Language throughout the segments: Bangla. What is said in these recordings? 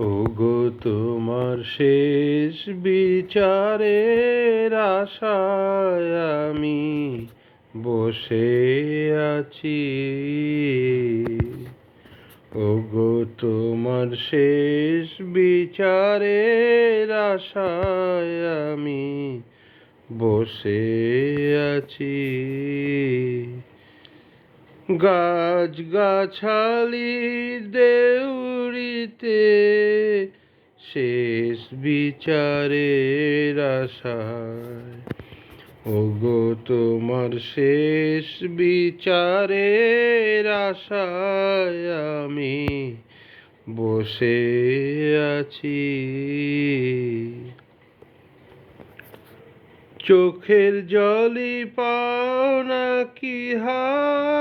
ওগো তোমার শেষ বিচারের আশায় আমি বসে আছি। ওগো তোমার শেষ বিচারের আশায় আমি বসে আছি। গাছ গাছালি দেউরিতে শেষ বিচারের আশায়। ওগো তোমার শেষ বিচারের আশায় আমি বসে আছি। চোখের জলই পাও না কি হায়?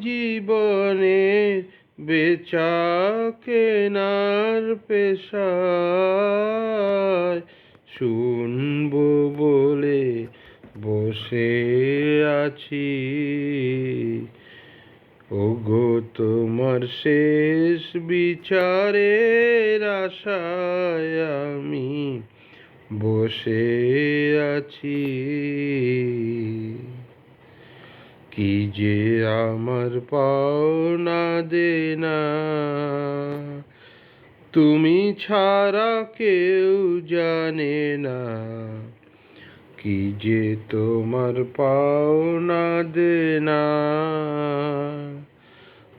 জীবনে বেচা কেনার পেশায়। শুনব বলে বসে আছি ওগো, তোমার শেষ বিচারের আশায় আমি বসে আছি। কি যে আমার পাওনা দেনা তুমি ছাড়া কেউ জানে না। কি যে তোমার পাওনা দেনা?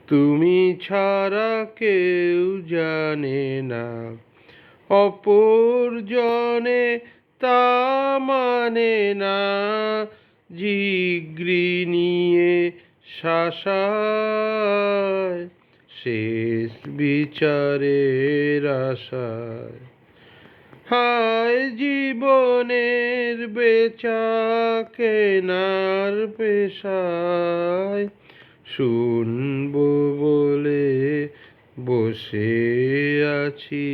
তুমি ছাড়া কেউ জানে না। অপরজনে তা মানে না। জিগ্রি নিয়ে শাসায়, শেষ বিচারের আশায়। হায় জীবনের বেচা কেনার পেশায়। শুনব বলে বসে আছি।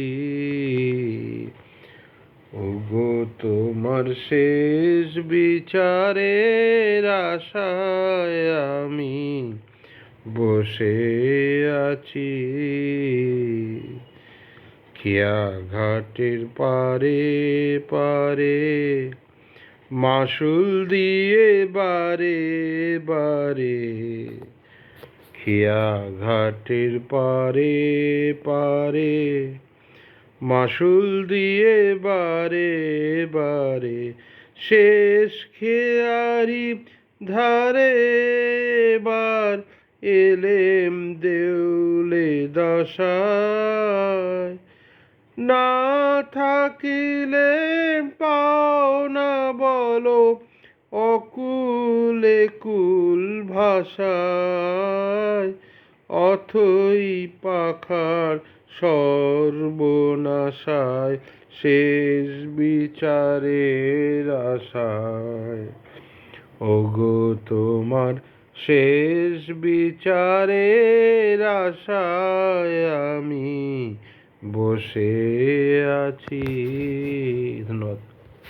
ওগো তোমার শেষ বিচারের আশায় আমি বসে আছি। খেয়া ঘাটের পারে পারে মাসুল দিয়ে বারে বারে, খেয়া ঘাটের পারে পারে মাসুল দিয়ে বারে বারে, শেষ খেয়ারি ধারে বার এলেম দেউলে দশায় না থাকিলে পাও না বলো, অকুলে কুল ভাষায় অথই পাখার সর্বনাশায়, শেষ বিচারের আশায়। ওগো তোমার শেষ বিচারের আশায় আমি বসে আছি। ধন্যবাদ।